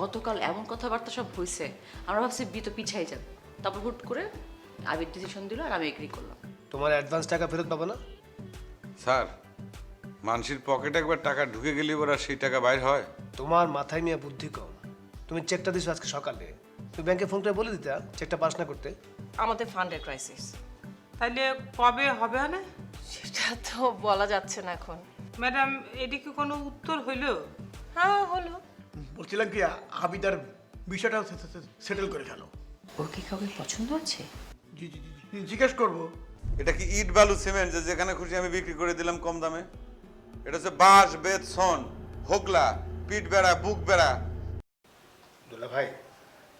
গতকাল এমন কথাবার্তা সব হয়েছে আমরা ভাবছি বি তো পিছাই যাবে। তারপর হুট করে আবির ডিসিশন দিল আর আমি এগ্রি করলাম। তোমার অ্যাডভান্স টাকা ফেরত পাবো না? স্যার মানুষের পকেটে একবার টাকা ঢুকে গেলে এবার আর সেই টাকা বাইর হয়? তোমার মাথায় নিয়ে বুদ্ধি কম। তুমি চেকটা দিছো আজকে সকালে। তুমি ব্যাংকে ফোন করে বলে দিতে চেকটা পাস না করতে। আমাদের ফান্ডের ক্রাইসিস তাহলে কবে হবে না সেটা তো বলা যাচ্ছে না এখন। ম্যাডাম এদিকে কোনো উত্তর হইল? হ্যাঁ হলো। বলছিলাম কি আবিদার বিষয়টা সেটেল করে ফেলো। ওর কি কাউকে পছন্দ আছে? জি- জি- জি- জিজ্ঞেস করব। এটা কি ইট বালু সিমেন্ট যে যেখানে খুশি আমি বিক্রি করে দিলাম কম দামে? এটা হচ্ছে বাঁশ বেত সন হোগলা পিঠ বেড়া বুক বেড়া। দুলা ভাই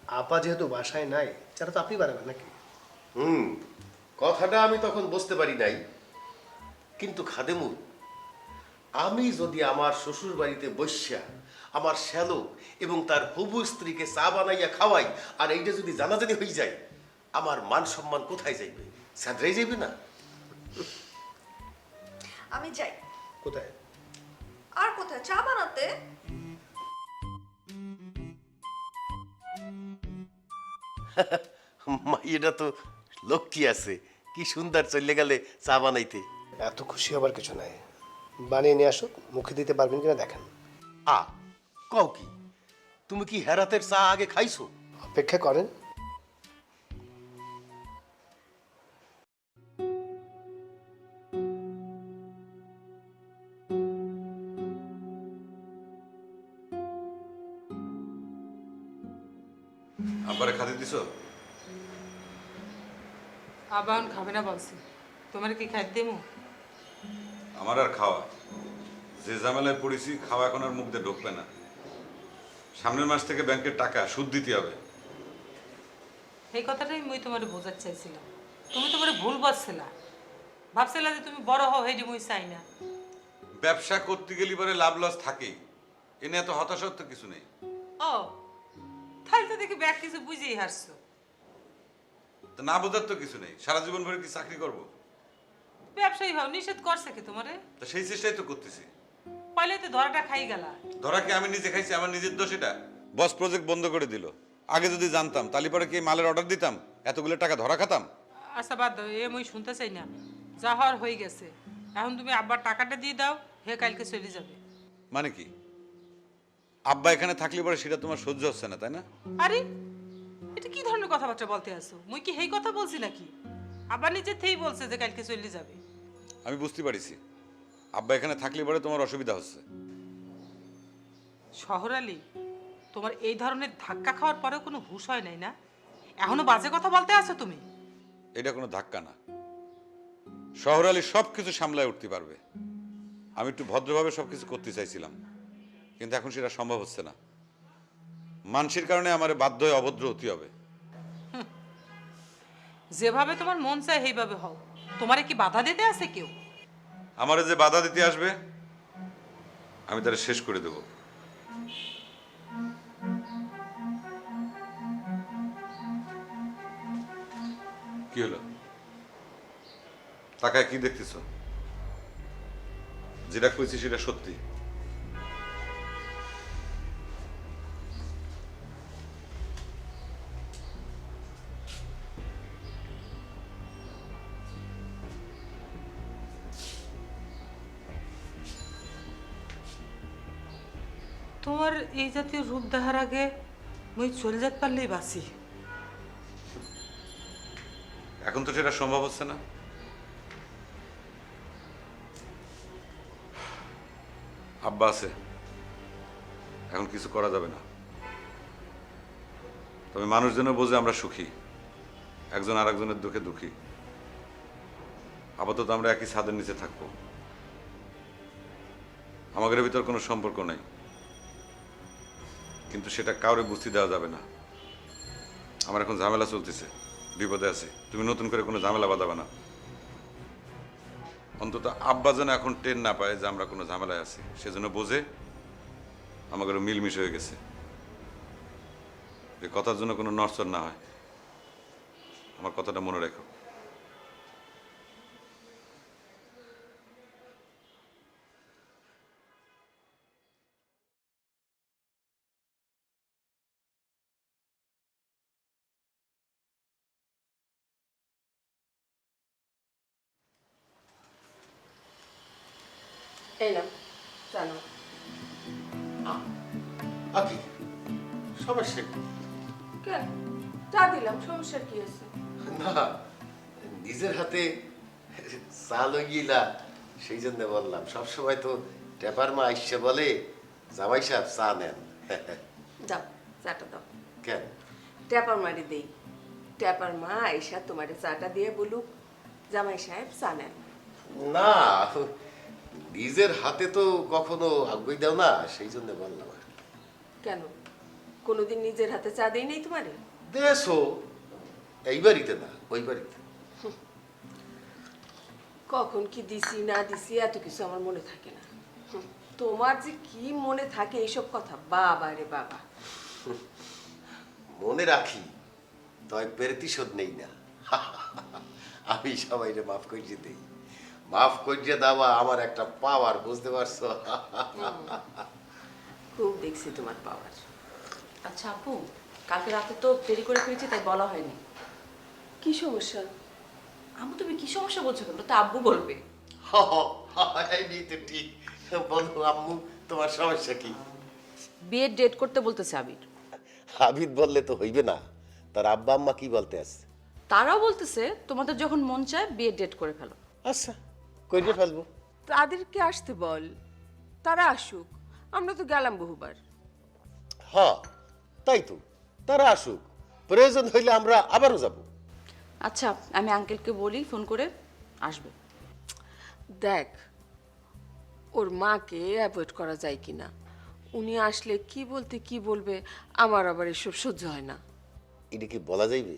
আপা যেহেতু বাসায় নাই চারা তো আপনি বানাবেন নাকি? হুম কথাটা আমি তখন বুঝতে পারি নাই। কিন্তু খাদেমুল আমি যদি আমার শ্বশুর বাড়িতে বৈশ্যা আমার শ্যালক এবং তার হবু স্ত্রীকে চা বানাইয়া খাওয়াই আর এইটা যদি জানাজানি হয়ে যায় আমার মান সম্মান কোথায় যাইবে? স্যাঁতরাই যাইবে না? আমি যাই। কোথায়? আর কোথায়? চা বানাতে? এটা তো লক্ষ্মী আছে। কি সুন্দর চলে গেলে চা বানাইতে। এত খুশি হবার কিছু নাই। বানিয়ে নিয়ে আসো মুখে দিতে পারবেন কিনা দেখেন। আ কও কি? তুমি কি হেরাতের চা আগে খাইছো? অপেক্ষা করেন। আব্বারে খাতে দিছো? আবাহন খাবে না বলছি। তোমার কি খাই দেবো? আমার আর খাওয়া। যে ঝামেলায় পড়েছি খাওয়া এখন আর মুখ দিয়ে ঢুকবে না। সামনের মাস থেকে ব্যাংকের টাকা সুদ দিতে হবে। এই কথাটাই মুই তোমারে বোঝাতে চাইছিলাম। তুমি তোমার ভুল বলছিলা ভাবছিলা যে তুমি বড় হও হেডি মুই চাই না। ব্যবসা করতে গেলে পরে লাভ লস থাকেই। এ নিয়ে এত হতাশার তো কিছু নেই। ও তাহলে তো দেখি ব্যাগ কিছু বুঝেই হারছো। তো না বোঝার তো কিছু নেই। সারা জীবন ভরে কি চাকরি করব? ব্যবসায়ী হও নিষেধ করছে কি তোমারে? তো সেই চেষ্টাই তো করতেছি। পয়লে তো ধরাটা খাই গেলা। ধরা কি আমি নিজে খাইছি? আমার নিজের দোষ এটা? বস প্রজেক্ট বন্ধ করে দিল। আগে যদি জানতাম তাহলে পরে কি মালের অর্ডার দিতাম? এতগুলো টাকা ধরা খাতাম? আচ্ছা বাদ দাও এ মুই শুনতে চাই না। যা হওয়ার হয়ে গেছে। এখন তুমি আব্বার টাকাটা দিয়ে দাও হে কালকে চলে যাবে। মানে কি? আব্বা এখানে থাকলে পরে সেটা তোমার সহ্য হচ্ছে না তাই না? আরে এটা কি ধরনের কথাবার্তা বলতে আসো মুই কি সেই কথা বলছি নাকি? আবার নিজে থেকেই বলছে যে কালকে চলে যাবে। আমি বুঝতে পারিছি। আব্বা এখানে থাকলে পরে তোমার অসুবিধা হচ্ছে। শহর আলী তোমার এই ধরনের ধাক্কা খাওয়ার পরেও কোনো হুঁশ হয় নাই না? এখনও বাজে কথা বলতে আছো তুমি? এটা কোনো ধাক্কা না। শহর আলী সব কিছু সামলায় উঠতে পারবে। আমি একটু ভদ্রভাবে সব কিছু করতে চাইছিলাম কিন্তু এখন সেটা সম্ভব হচ্ছে না। মানসির কারণে আমার বাধ্য হয়ে অভদ্র হতে হবে। যেভাবে তোমার মন চায় সেইভাবে হও। তোমারে কি বাধা দিতে আছে কেউ? আমারে যে বাধা দিতে আসবে, আমি তারা শেষ করে দেব। কি হলো? তাকায় কি দেখতেছ? যেটা কইছি সেটা সত্যি। তোমার এই জাতীয় রূপ দেখার আগে মুই চলে যেতে পারলেই বাসি এখন তো সেটা সম্ভব হচ্ছে না। আব্বা আছে। এখন কিছু করা যাবে না। তবে মানুষ যেন বোঝে আমরা সুখী। একজন আর একজনের দুঃখে দুঃখী। আপাতত আমরা একই ছাদের নিচে থাকব। আমাদের ভিতর কোনো সম্পর্ক নাই। কিন্তু সেটা কাউরে বুঝতে দেওয়া যাবে না। আমার এখন ঝামেলা চলতেছে, বিপদে আছে। তুমি নতুন করে কোনো ঝামেলা বাঁধাবে না। অন্তত আব্বা যেন এখন টেন না পায় যে আমরা কোনো ঝামেলায় আছি সেজন্য বোঝে আমাকে মিলমিশ হয়ে গেছে। যে কথার জন্য কোনো নড়চড় না হয়। আমার কথাটা মনে রেখো। চা লগিলা সেই জন্য বললাম। সবসময় তো টেপার মা আইসে বলে জামাই সাহেব চা নেন। দাও চাটা দাও। কেন? ট্যাপার মারি দেই। ট্যাপার মা আইসা তোমার চাটা দিয়ে বলুক জামাই সাহেব চা নেন। না নিজের হাতে তো কখনো আগুই দাও না সেই জন্য বললাম আর কি। কেন? কোনোদিন নিজের হাতে চা দেই নাই তোমারে? দেশো এই বাড়িতে না ওই বাড়িতে। কখন কি দিছি না দিছি এত কিছু আমার মনে থাকে না। তোমার যে কি মনে থাকে এইসব কথা বাবা রে বাবা। মনে রাখি তয় প্রতিশোধ নেই না। আমি সবাইরে মাফ করিয়ে দেই। মাফ করিয়ে দেওয়া আমার একটা পাওয়ার বুঝতে পারছ? খুব দেখছি তোমার পাওয়ার। আচ্ছা আপু কালকে রাতে তো দেরি করে ফিরেছি তাই বলা হয়নি। কি সমস্যা? আম্মু তুমি কি সমস্যা বলছো কেন? তো আব্বু বলবে। এই তো ঠিক। বলো আম্মু তোমার সমস্যা কি? বিয়ের ডেট করতে বলতেছে আবির। হাবিদ বললে তো হইবে না। তার আব্বা আম্মা কি বলতে আছে? তারাও বলতেছে তোমাদের যখন মন চায় বিয়ের ডেট করে ফেলো। আচ্ছা কইরে ফেলব। তাদেরকে আসতে বল। তারা আসুক। আমরা তো গেলাম বহুবার। হ্যাঁ তাই তো। তারা আসুক। প্রয়োজন হইলে আমরা আবারও যাব। আচ্ছা আমি আঙ্কেলকে বলি ফোন করে আসবে। দেখ ওর মাকে অ্যাভয়েড করা যায় কি না উনি আসলে কি বলতে কি বলবে আমার আবার এসব সহ্য হয় না। এটা কি বলা যাইবে?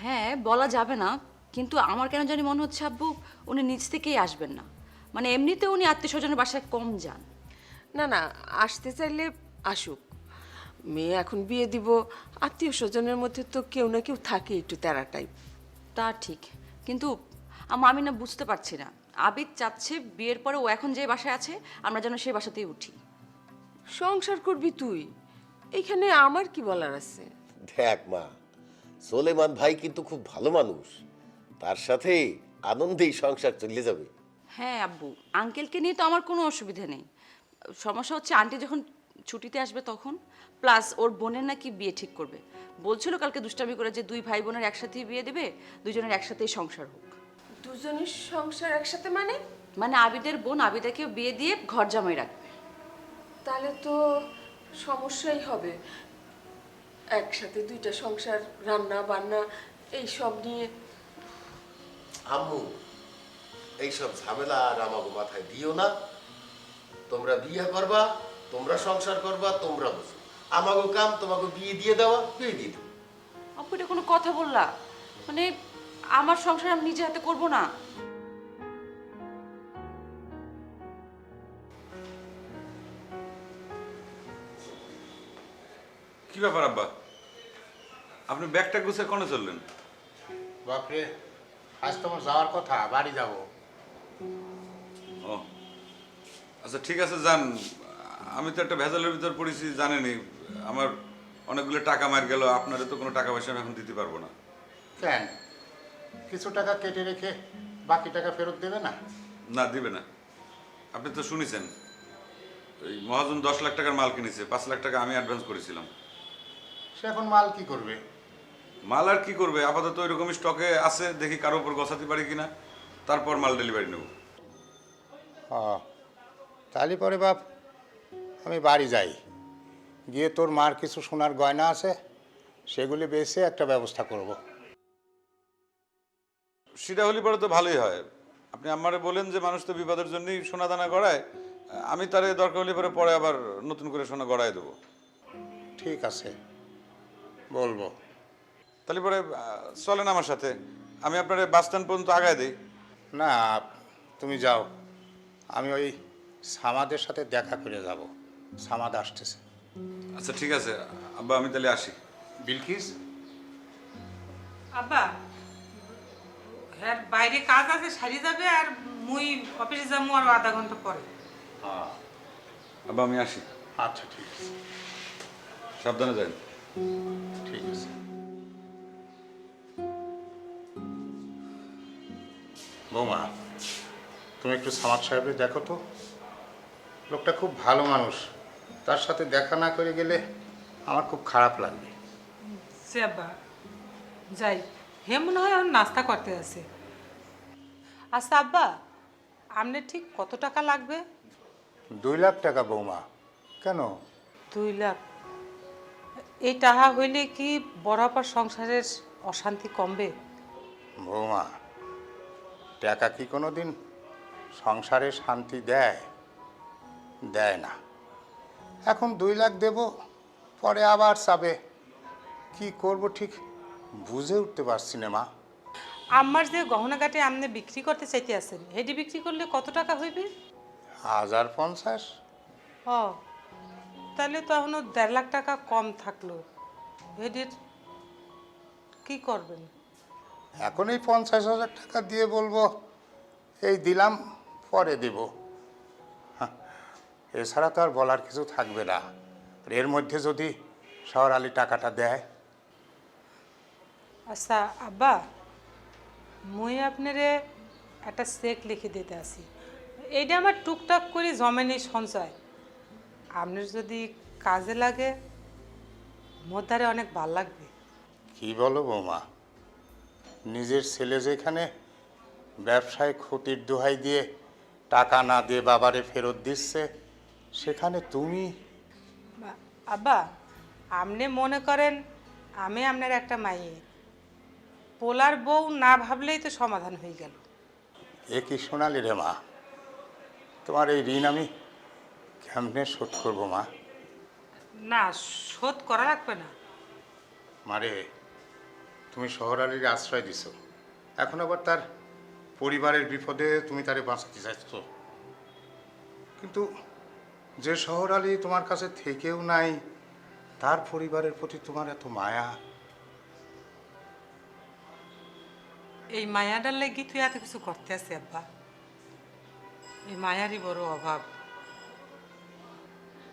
হ্যাঁ বলা যাবে না কিন্তু আমার কেন জানি মনে হচ্ছে আব্বু উনি নিজ থেকেই আসবেন না। মানে এমনিতে উনি আত্মীয় স্বজনের বাসায় কম যান। না না আসতে চাইলে আসুক। মেয়ে এখন বিয়ে দিব আত্মীয় স্বজনের মধ্যে তো কেউ না কেউ থাকে একটু তেরা টাইপ তা ঠিক। কিন্তু আম্মা আমি না বুঝতে পারছি না। আবিদ চাচ্ছে বিয়ের পরে ও এখন যে বাসায় আছে আমরা যেন সেই বাসাতেই উঠি। সংসার করবি তুই? এখানে আমার কি বলার আছে? দেখ মা সোলেমান ভাই কিন্তু খুব ভালো মানুষ। তার সাথে আনন্দেই সংসার চলে যাবে। হ্যাঁ আব্বু আঙ্কেলকে নিয়ে তো আমার কোনো অসুবিধা নেই। সমস্যা হচ্ছে আন্টি যখন ছুটিতে আসবে তখন প্লাস ওর বোনের নাকি বিয়ে ঠিক করবে। বলছিল কালকে দুষ্টামি করে যে দুই ভাই বোনের একসাথেই বিয়ে দেবে দুজনের একসাথেই সংসার হোক। দুজনের সংসার একসাথে মানে? মানে আবিদের বোন আবিদাকে বিয়ে দিয়ে ঘর জামাই রাখবে। তাহলে তো সমস্যাই হবে। একসাথে দুইটা সংসার রান্না বান্না এই সব নিয়ে। আম্মু এইসব ঝামেলা আর আমাকে মাথায় দিও না। তোমরা বিয়ে করবা তোমরা সংসার করবা তোমরা বুঝো আমাকে কাম তোমাকে বিয়ে দিয়ে দেওয়া বিয়ে দিয়ে দেবো আপু এটা কোনো কথা বললা। মানে আমার সংসার আমি নিজে হাতে করব না। কি ব্যাপার আব্বা? আপনি ব্যাগটা গুছে কোনে চললেন? বাপরে আজ তোমার যাওয়ার কথা বাড়ি যাব। ও। আচ্ছা ঠিক আছে যান। আমি তো একটা ভেজালের ভিতর পড়েছি জানেনই। আমার অনেকগুলো টাকা মার গেল আপনাদের তো কোনো টাকা পয়সা আমি এখন দিতে পারব না। কেন? কিছু টাকা কেটে রেখে বাকি টাকা ফেরত দেবে না? না দিবে না। আপনি তো শুনেছেন এই মহাজন দশ লাখ টাকার মাল কিনেছে পাঁচ লাখ টাকা আমি অ্যাডভান্স করেছিলাম। সে এখন মাল কি করবে? মাল আর কি করবে? আপাতত ওইরকমই স্টকে আছে দেখি কারও উপর গছাতে পারি কিনা। তারপর মাল ডেলিভারি নেব। ও তাহলে পরে বাপ আমি বাড়ি যাই। গিয়ে তোর মার কিছু সোনার গয়না আছে সেগুলি বেছে একটা ব্যবস্থা করব। সেটা হলে পরে তো ভালোই হয়। আপনি আমারে বলেন যে মানুষ তো বিপদের জন্যই সোনা দানা গড়ায় আমি তারে দরকার হলে পরে পরে আবার নতুন করে সোনা গড়ায় দেবো। ঠিক আছে বলব। তাহলে পরে চলেন আমার সাথে। আমি আপনার বাস স্ট্যান্ড পর্যন্ত আগায় দিই। না তুমি যাও। আমি ওই সামাদের সাথে দেখা করে যাব। সামাদ আসতেছে। আচ্ছা ঠিক আছে। আব্বা আমি তাহলে আসি। বিলকিস? আব্বা হ্যাঁ বাইরে কাজ আছে সারি যাবে আর মুই অফিসে যাব আর আধা ঘণ্টা পরে। আব্বা আমি আসি। আচ্ছা ঠিক আছে। সাবধানে যাই ঠিক আছে। বৌমা তুমি একটু সামাদ সাহেবের দেখো তো। লোকটা খুব ভালো মানুষ। তার সাথে দেখা না করে গেলে আমার খুব খারাপ লাগবে। সে আব্বা যাই হে মনে হয় এখন নাস্তা করতে আছে। আচ্ছা আব্বা আপনার ঠিক কত টাকা লাগবে? দুই লাখ টাকা বৌমা। কেন? দুই লাখ। এই টাকা হইলে কি বরাবর সংসারের অশান্তি কমবে? বৌমা টাকা কি কোনো দিন সংসারে শান্তি দেয়? দেয় না। এখন দুই লাখ দেব পরে আবার চাবে। কি করব ঠিক বুঝে উঠতে পারছি না মা। আমার যে গহনাঘাটে আপনি বিক্রি করতে চাইতে আছেন হেডি বিক্রি করলে কত টাকা হইবে? হাজার পঞ্চাশ। ও তাহলে তো এখনও দেড় লাখ টাকা কম থাকল। হেডির কি করবেন? এখন এই পঞ্চাশ হাজার টাকা দিয়ে বলব এই দিলাম পরে দেব। এছাড়া তো আর বলার কিছু থাকবে না। এর মধ্যে যদি শহর আলী টাকাটা দেয়। আচ্ছা আব্বা মুই আপনারে একটা চেক লিখে দিতে আসি। এইটা আমার টুকটাক করে জমেনি সঞ্চয়। আপনার যদি কাজে লাগে মোর অনেক ভালো লাগবে। কি বলো বৌমা? নিজের ছেলে যেখানে ব্যবসায় ক্ষতির দোহাই দিয়ে টাকা না দিয়ে বাবারে ফেরত দিচ্ছে সেখানে তুমি? বা- আব্বা আপনি মনে করেন আমি আপনার একটা মাইয়ে। পোলার বউ না ভাবলেই তো সমাধান হয়ে গেল। এ কি শোনালি রে মা? তোমার এই ঋণ আমি কেমনে শোধ করব মা? না শোধ করা লাগবে না। মারে তুমি শহর আলীর আশ্রয় দিছো। এখন আবার তার পরিবারের বিপদে তুমি তারে বাঁচাতে চাইছো। কিন্তু যে শহর আলী তোমার কাছে থেকেও নাই তার পরিবারের প্রতি তোমার এত মায়া। এই মায়াটার লাগি তুই এত কিছু করতে আছে আব্বা। এই মায়ারই বড় অভাব।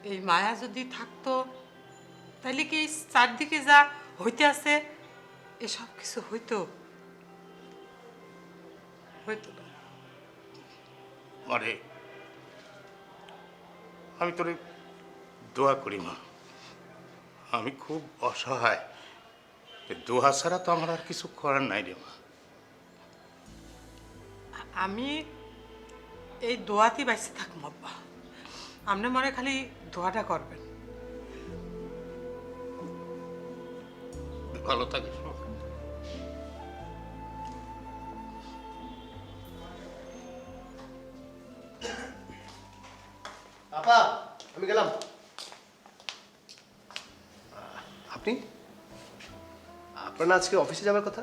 এই মায়া যদি থাকতো তাহলে কি এই চারদিকে যা হইতে আছে এসব কিছু হইতো? হইতো না। মারে আমি তোরে দোয়া করি মা। আমি খুব অসহায়। দোয়া ছাড়া তো আমার আর কিছু করার নাই রে মা। আমি এই দোয়াতে বাইসে থাকব আব্বা। আপনি মনে খালি দোয়াটা করবেন। ভালো থাকিস। আপা আমি গেলাম। আপনি? আপনার না আজকে অফিসে যাওয়ার কথা?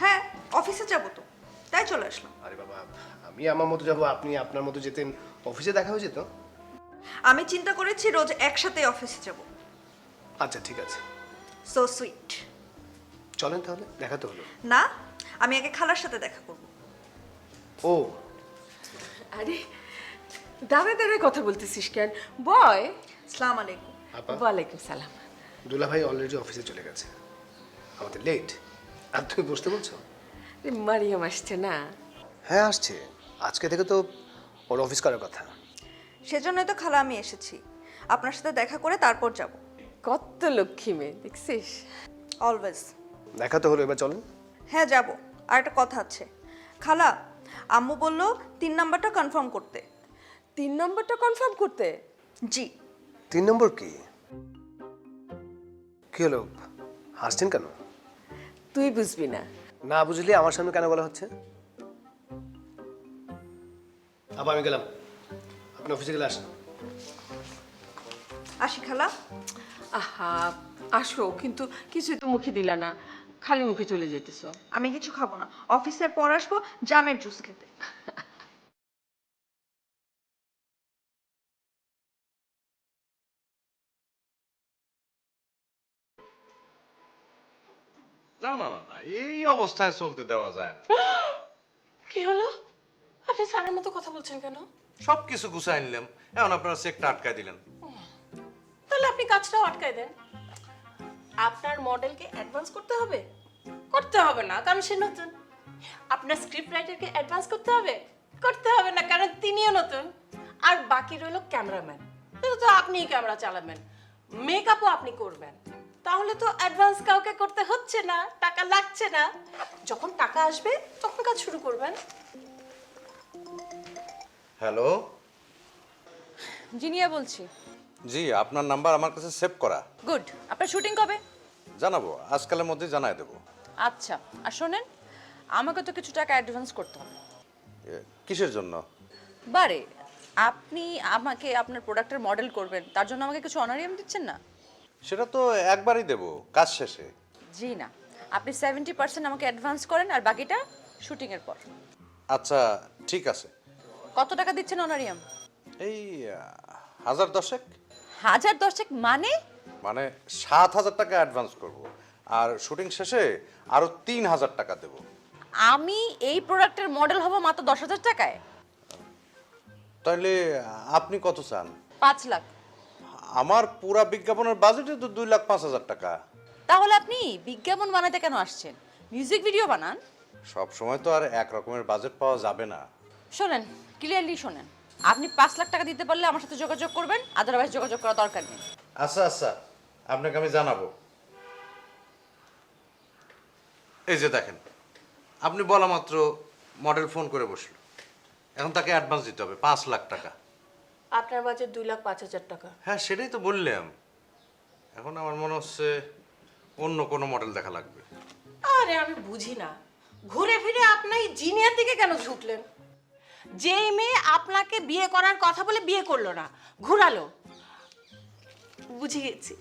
হ্যাঁ অফিসে যাব তো। তাই চলে আসলাম। আরে বাবা আমি আমার মতো যাব আপনি আপনার মতো যেতেন অফিসে দেখা হয়ে যেত? আমি চিন্তা করেছি রোজ একসাথে অফিসে যাব। আচ্ছা ঠিক আছে। সো সুইট চলেন তাহলে দেখা তো হলো। না আমি আগে খালার সাথে দেখা করব। ও। আরে দাঁড়ে দাঁড়ে কথা বলতেছিস কেন? বয়। সালাম আলাইকুম। আপা। ওয়ালাইকুম সালাম। দুলা ভাই অলরেডি অফিসে চলে গেছে। আমাদের লেট আর তুমি বসতে বলছো? মারিয়াম আসছে না। হ্যাঁ আসছে। আজকে থেকে তো ওর অফিস করার কথা। সেজন্যই তো খালা আমি এসেছি। আপনার সাথে দেখা করে তারপর যাব। কত লক্ষ্মী মেয়ে দেখছিস? অলওয়েজ দেখা তো হলো এবার চলেন হ্যাঁ যাব। আর একটা কথা আছে। খালা আম্মু বলল তিন নাম্বারটা কনফার্ম করতে। তিন নম্বরটা কনফার্ম করতে? জি। তিন নম্বর কি? কি হলো? হাসছেন কেন? তুই বুঝবি না। না বুঝলি আমার সামনে কেন বলা হচ্ছে? আবার আমি গেলাম। আপনি অফিসে গেলে আসেন। আসি খালা। আহা আসো কিন্তু কিছুই তো মুখে দিলা না। খালি মুখে চলে যেতেছ আমি কিছু খাব না। অফিসের পর আসব জামের জুস খেতে। না না না এই অবস্থায় চলতে দেওয়া যায় না। কি হলো? আপনি স্যারের মতো কথা বলছেন কেন? সব কিছু গুছাই নিলাম। এখন আপনারা চেকটা আটকায় দিলেন। তাহলে আপনি কাজটাও আটকায় দেন। আপনার মডেলকে অ্যাডভান্স করতে হবে? করতে হবে না কারণ সে নতুন। আপনার স্ক্রিপ্ট রাইটারকে অ্যাডভান্স করতে হবে? করতে হবে না কারণ তিনিও নতুন। আর বাকি রইল ক্যামেরাম্যান তো আপনিই ক্যামেরা চালাবেন। মেকআপও আপনি করবেন। তাহলে তো অ্যাডভান্স কাউকে করতে হচ্ছে না টাকা লাগছে না। যখন টাকা আসবে তখন কাজ শুরু করবেন। হ্যালো? জিনিয়া বলছি। জি আপনার নাম্বার আমার কাছে সেভ করা। গুড আপনার শুটিং কবে? জানাব আজকালের মধ্যে জানাই দেবো। আচ্ছা আর শোনেন আমাকে তো কিছু টাকা অ্যাডভান্স করতে হবে। এ, কিসের জন্য? বারে আপনি আমাকে আপনার প্রোডাক্টের মডেল করবেন তার জন্য আমাকে কিছু অনারিয়াম দিচ্ছেন না? সেটা তো একবারই দেবো কাজ শেষে। জি না আপনি সেভেন্টি পার্সেন্ট আমাকে অ্যাডভান্স করেন আর বাকিটা শুটিংয়ের পর। আচ্ছা ঠিক আছে। কত টাকা দিচ্ছেন অনারিয়াম? এই আহ, হাজার দশেক। হাজার দশেক মানে? মানে সাত হাজার টাকা অ্যাডভান্স করব আর শুটিং শেষে আরও তিন হাজার টাকা দেবো। আমি এই প্রোডাক্টের মডেল হব মাত্র দশ হাজার টাকায়? তাহলে আপনি কত চান? পাঁচ লাখ। আমার পুরা বিজ্ঞাপনের বাজেটে তো দুই লাখ পাঁচ হাজার টাকা। তাহলে আপনি বিজ্ঞাপন বানাতে কেন আসছেন? মিউজিক ভিডিও বানান? সব সময় তো আর এক রকমের বাজেট পাওয়া যাবে না। শোনেন ক্লিয়ারলি শোনেন। আপনি পাঁচ লাখ টাকা দিতে পারলে আমার সাথে যোগাযোগ করবেন আদারওয়াইজ যোগাযোগ করা দরকার নেই। আচ্ছা আচ্ছা আপনাকে আমি জানাব। এই যে দেখেন আপনি বলা মাত্র মডেল ফোন করে বসল এখন তাকে অ্যাডভান্স দিতে হবে পাঁচ লাখ টাকা। আপনার বাজেট দুই লাখ পাঁচ হাজার টাকা। হ্যাঁ সেটাই তো বললাম। এখন আমার মনে হচ্ছে অন্য কোনো মডেল দেখা লাগবে। আরে আমি বুঝি না। ঘুরে ফিরে আপনি জিনিয়ার দিকে কেন ঝুঁকলেন? যেই মেয়ে আপনাকে বিয়ে করার কথা বলে বিয়ে করল না ঘুরালো। বুঝে গেছি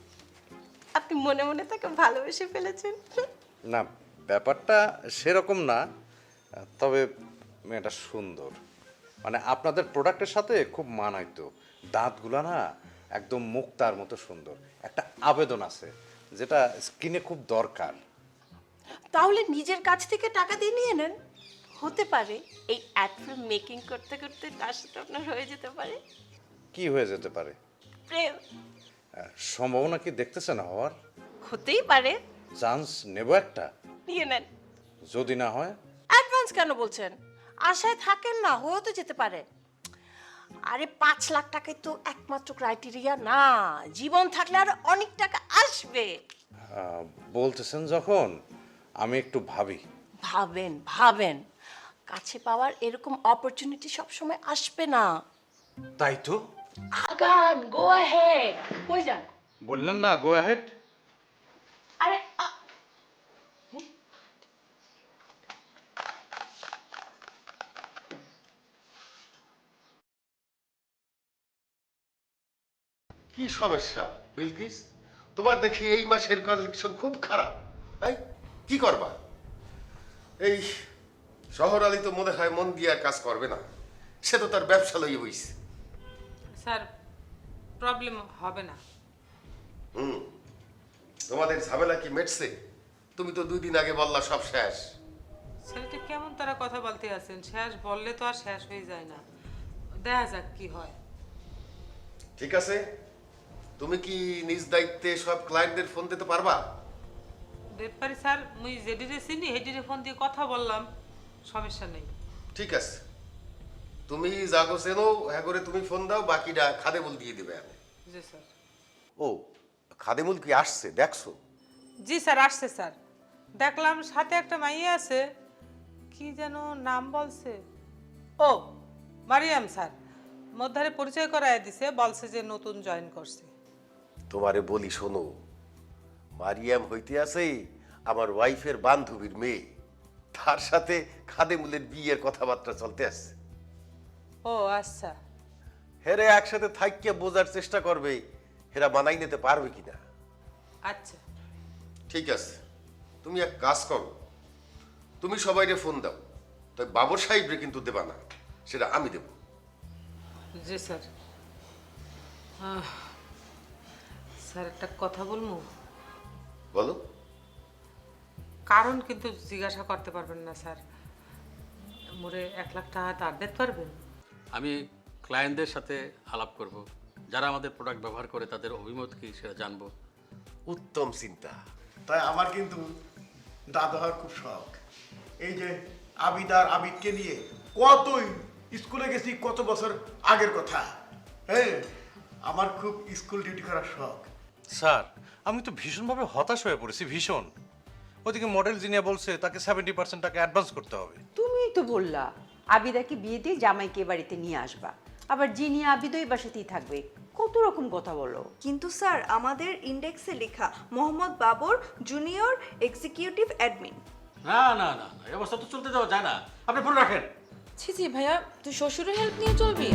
আপনি মনে মনে তাকে ভালোবেসে ফেলেছেন। না ব্যাপারটা সেরকম না তবে মেয়েটা সুন্দর। মানে আপনাদের প্রোডাক্টের সাথে খুব মানাইতো। দাঁতগুলো না একদম মুক্তার মতো সুন্দর। একটা আবেদন আছে যেটা স্কিনে খুব দরকার। তাহলে নিজের কাছ থেকে টাকা দিয়ে নিয়ে নেন। হতে পারে এই অ্যাড ফিল্ম মেকিং করতে করতে তার সাথে আপনার হয়ে যেতে পারে। কি হয়ে যেতে পারে? প্রেম। সম্ভাবনা কি দেখতেছেন হওয়ার? হতেই পারে। চান্স নেব একটা? নিয়ে নেন। যদি না হয়? অ্যাডভান্স কেন বলছেন? আশায় থাকেন না হয়েও তো যেতে পারে। আরে পাঁচ লাখ টাকাই তো একমাত্র ক্রাইটেরিয়া না জীবন থাকলে আর অনেক টাকা আসবে। বলতেছেন যখন আমি একটু ভাবি। ভাবেন ভাবেন কাছে পাওয়ার এরকম অপরচুনিটি সবসময় আসবে না। তাই তো? আগান গো আহেড কই যান? বললেন না গো অ্যাহেড আরে আ- কি সমস্যা বিলকিস? তোমার দেখি এই মাসের কালেকশন খুব খারাপ তাই? কি করবা? এই শহর আলী তো মনে হয় মন দিয়ে আর কাজ করবে না। সে তো তার ব্যবসা লইয়ে বইছে। স্যার প্রবলেম হবে না। হুম তোমাদের ঝামেলা কি মেটছে? তুমি তো দুই দিন আগে বললা সব শেষ। ছেলেটা কেমন তারা কথা বলতে আছেন? শেষ বললে তো আর শেষ হয়ে যায় না। দেখা যাক কি হয়। ঠিক আছে? তুমি কি নিজ দায়িত্বে সব ক্লায়েন্টদের ফোন দিতে পারবা? ব্যাপারে স্যার মুই যেডিরে চিনি হেডিরে ফোন দিয়ে কথা বললাম। সমস্যা নেই। ঠিক আছে। তুমি যাগো চেনো হ্যাঁ করে তুমি ফোন দাও বাকিটা খাদেমুল দিয়ে দেবে আমি জি স্যার। ও খাদেমুল কি আসছে? দেখছ? জি স্যার আসছে স্যার। দেখলাম সাথে একটা মাইয়া আছে কি যেন নাম বলছে? ও মারিয়াম স্যার। মধ্যারে পরিচয় করায় দিছে বলছে যে নতুন জয়েন করছে। তোমারে বলি শোনো মারিয়াম হইতে আছে আমার ওয়াইফের বান্ধবীর মেয়ে। তার সাথে খাদেমুলের বিয়ের কথাবার্তা চলতে আসছে ও আচ্ছা। হেরে একসাথে থাইকে বোঝার চেষ্টা করবে হেরা বানাই নিতে পারবে কিনা? আচ্ছা। ঠিক আছে তুমি এক কাজ করো তুমি সবাইরে ফোন দাও তবে বাবর সাহেবরে কিন্তু দেবা না সেটা আমি দেব। জি স্যার। আহ, স্যার একটা কথা বলব? বলো। কারণ কিন্তু জিজ্ঞাসা করতে পারবেন না স্যার। মোরে এক লাখ টাকা ধার দিতে পারবেন আমি ক্লায়েন্টদের সাথে আলাপ করব। যারা আমাদের প্রোডাক্ট ব্যবহার করে তাদের অভিমত কি সেটা জানব। উত্তম চিন্তা। তাই আমার কিন্তু দাদা হওয়ার খুব শখ। এই যে আবিদার আবিদকে নিয়ে কতই স্কুলে গেছি কত বছর আগের কথা। হ্যাঁ আমার খুব স্কুল ডিউটি করার শখ। স্যার আমি তো ভীষণভাবে হতাশ হয়ে পড়েছি ভীষণ। ওদিকে মডেল জিনিয়া বলছে তাকে সেভেন্টি পার্সেন্ট টাকা অ্যাডভান্স করতে হবে। তুমিই তো বললা আবিদাকে বিয়ে দিয়ে জামাইকে বাড়িতে নিয়ে আসবা। আবার জিনি আবিদ ওই বাসাতেই থাকবে। কত রকম কথা বলো। কিন্তু স্যার আমাদের ইন্ডেক্সে লেখা Mohammad Babar junior executive admin না না না না, এই অবস্থা তো চলতে দেওয়া যায় না। আপনি ফোন রাখেন। ছি ছি ভাইয়া তুই শ্বশুরের হেল্প নিয়ে চলবি?